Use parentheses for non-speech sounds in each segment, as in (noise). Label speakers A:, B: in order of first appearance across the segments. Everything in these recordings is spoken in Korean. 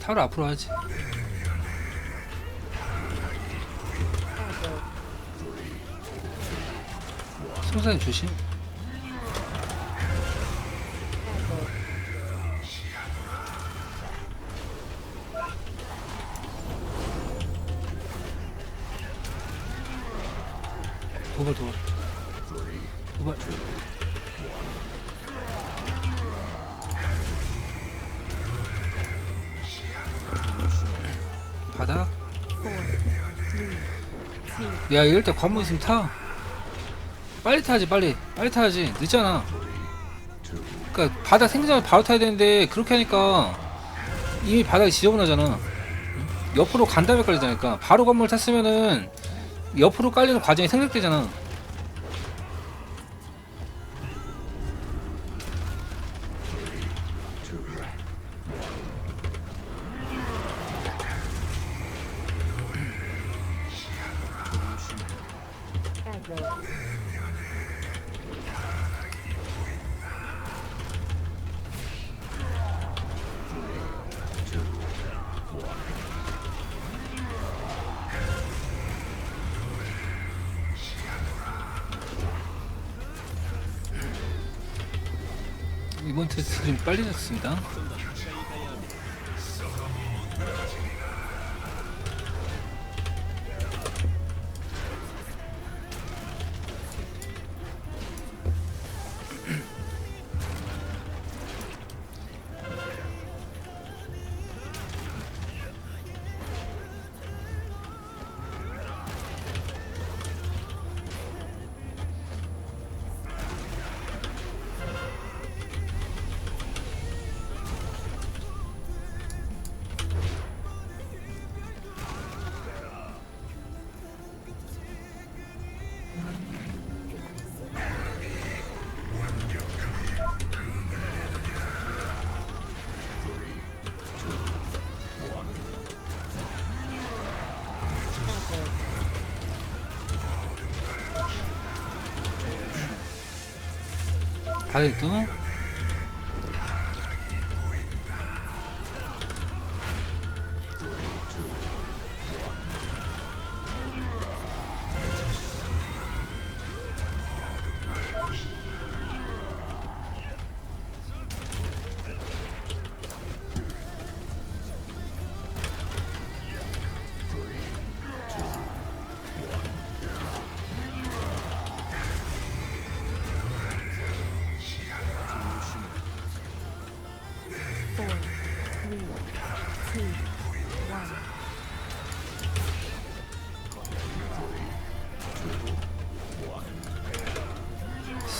A: 타로 앞으로 하지. 송사님 조심. 야 이럴 때 관문 있으면 타. 빨리 타야지 빨리. 빨리 타야지. 늦잖아. 그니까 바닥 생기자마자 바로 타야 되는데 그렇게 하니까 이미 바닥이 지저분하잖아. 응? 옆으로 간 다음에 깔리자니까 바로 건물 탔으면은 옆으로 깔리는 과정이 생략되잖아 좀 빨리 났습니다 바닥도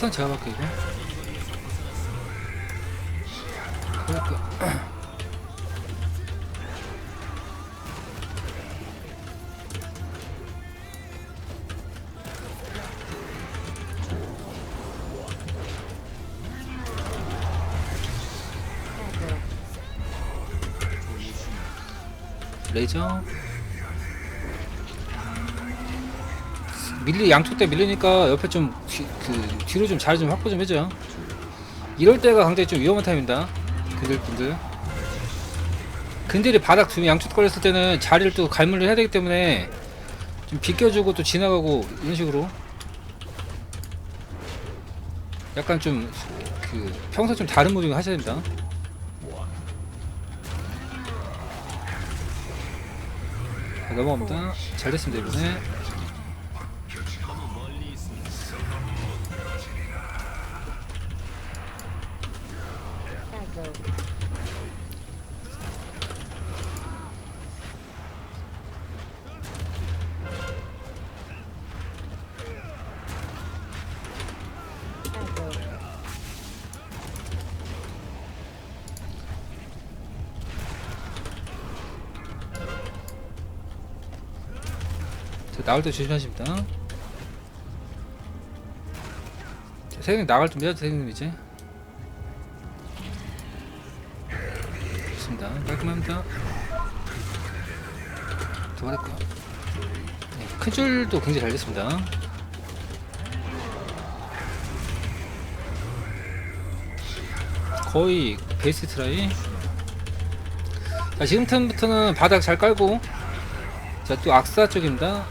A: 수산 제가 받게 이거 그럴까. 레이저 밀리 양쪽 때 밀리니까 옆에 좀 뒤, 그 뒤로 좀 자리 좀 확보 좀 해줘요. 이럴 때가 굉장히 좀 위험한 타임입니다. 그들 분들. 근들이 바닥 두 양쪽 걸렸을 때는 자리를 또 갈무를 해야 되기 때문에 좀 비껴주고 또 지나가고 이런 식으로 약간 좀 그 평소 좀 다른 모드 하셔야 됩니다. 자, 넘어갑니다. 잘 됐습니다 이번에. 자, 나올 때 조심하십니다. 자, 세경님 나갈 준비하죠, 세경님 이제. 좋습니다. 깔끔합니다. 도발했고요. 네, 큰 줄도 굉장히 잘 됐습니다. 거의 베이스 트라이. 자, 지금 턴부터는 바닥 잘 깔고, 자, 또 악사 쪽입니다.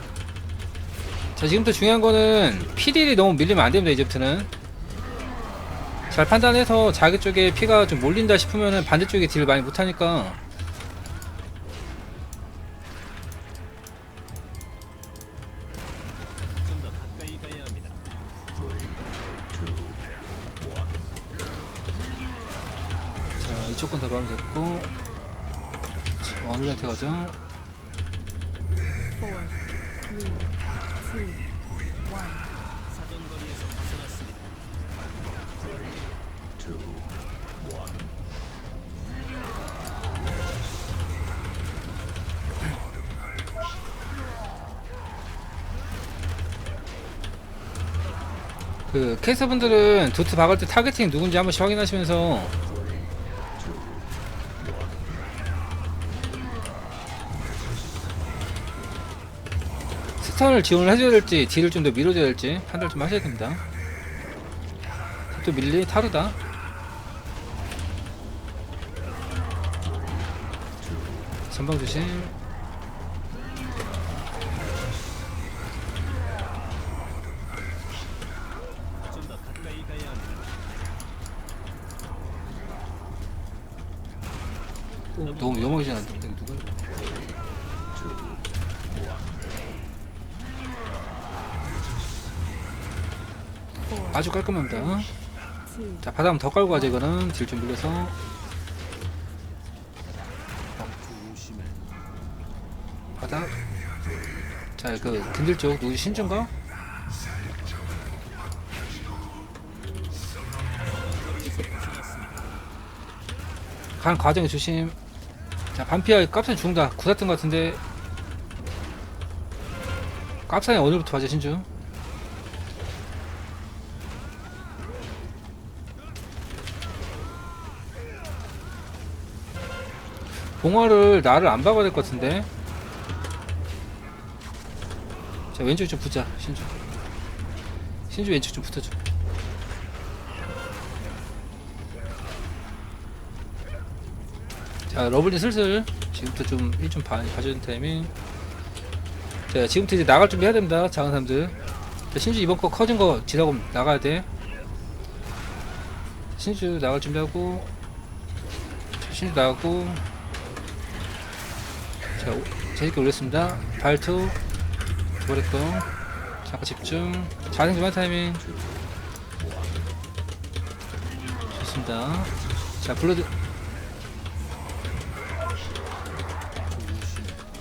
A: 자, 지금부터 중요한 거는 피딜이 너무 밀리면 안 됩니다, 이제부터는. 잘 판단해서 자기 쪽에 피가 좀 몰린다 싶으면은 반대쪽에 딜을 많이 못하니까 이쪽 건 다 마음 됐고 자, 어느한테 가죠
B: Four, three, two, one.
A: 그 캐스터분들은 도트 박을 때 타겟팅 누군지 한 번씩 확인하시면서 스턴을 지원을 해줘야 될지 딜을 좀 더 밀어줘야 될지 판단을 좀 하셔야 됩니다. 또 밀리 타르다. 전방 조심. 어, 너무 위험하지 않는데 이거 누가 아주 깔끔합니다. 자 바닥은 더 깔고 가자 이거는. 딜 좀 밀려서. 바닥 자그 근들 쪽 누구 신준가? 간 과정에 조심. 자 반피아 깝산 죽는다. 것 같은데. 깝산이 오늘부터 맞아 신주 봉화를 나를 안 박아야 될 것 같은데. 자 왼쪽 좀 붙자 신주. 신주 왼쪽 좀 붙어줘. 자 러블리 슬슬. 지금부터 좀 1좀 봐주는 타이밍. 자 지금부터 이제 나갈 준비 해야 됩니다 작은 사람들. 자, 신주 이번 거 커진 거 지나고 나가야 돼. 신주 나갈 준비하고 자, 신주 나가고 자, 오- 재밌게 올렸습니다. 발투, 도레꺼. 잠깐 집중. 자생 그만 타이밍. 좋습니다. 자, 블러드.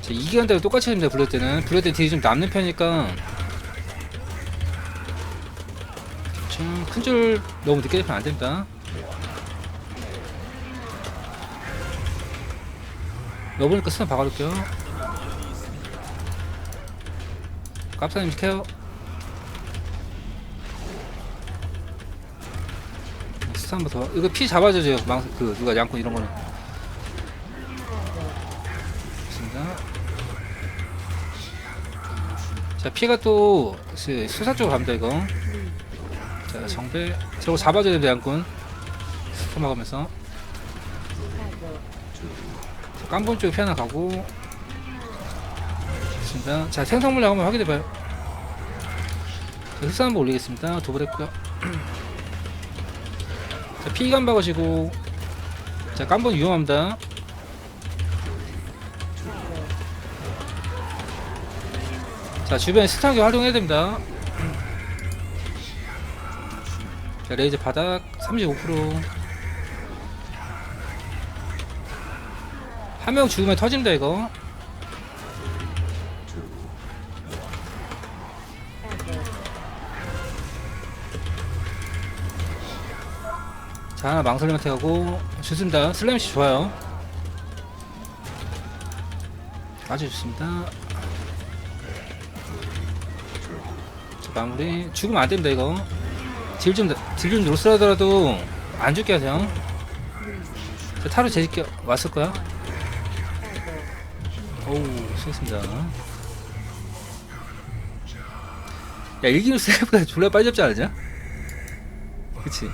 A: 자, 2기간 대로 똑같이 됩니다, 블러드 때는. 블러드 때는 딜이 좀 남는 편이니까. 큰 줄 너무 늦게 되면 안 됩니다. 여보니까 스나 박아둘게요. 깝사님 케어. 더. 이거 피 잡아줘요. 망, 그, 누가 양꾼 이런 거는. 자, 피가 또, 수- 수사 쪽으로 갑니다, 이거. 자, 정배. 저거 잡아줘야 됩니다, 양꾼. 스타 막으면서. 자, 깜본 쪽에 피 하나 가고. 좋습니다. 자, 생성물량 한번 확인해봐요. 자, 흡사 한번 올리겠습니다. 도발했고요. (clears throat) 자, 피감 박으시고. 자, 깜본 위험합니다. 자, 주변에 스타기 활용해야 됩니다. (clears throat) 자, 레이저 바닥 35%. 한 명 죽으면 터진다, 이거. 자, 망설림한테 가고. 좋습니다. 슬램시 좋아요. 아주 좋습니다. 자, 마무리. 죽으면 안 됩니다, 이거. 딜 좀, 딜좀 로스하더라도 안 죽게 하세요. 저 타로 재직게 왔을 거야 어우 수고했습니다 야 일기누스 생각보다 졸라 빨리 잡지 않았냐? 그치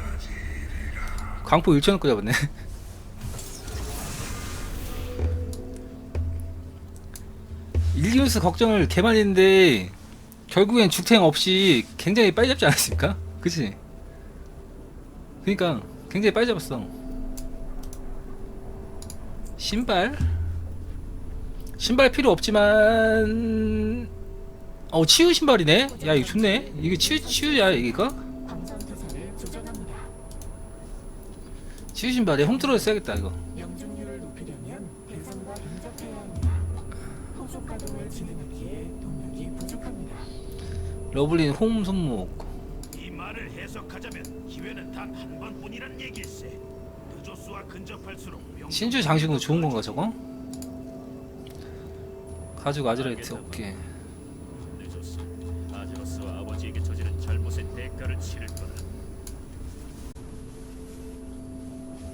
A: 광포 1천원 거 잡았네 (laughs) 일기누스 걱정을 개 많이 했는데 결국엔 죽탱 없이 굉장히 빨리 잡지 않았습니까? 그치? 그니까 굉장히 빨리 잡았어 신발? 신발 필요 없지만 어 치유 신발이네? 야 이거 좋네 이게 치유 치유야 이거? 치유 신발에 홈트로를 써야겠다 이거. 러블린 홈 손목
C: 이 말을 해석하자면 기회는 단 한 번뿐이란 얘기일세. 느조스와 근접할수록 명...
A: 신주 장식으로 좋은 건가 저거? 가죽 아즈라이트 오케이.
C: 느조스, 아즈로스와 아버지에게 저지른 잘못의 대가를 치를 거다.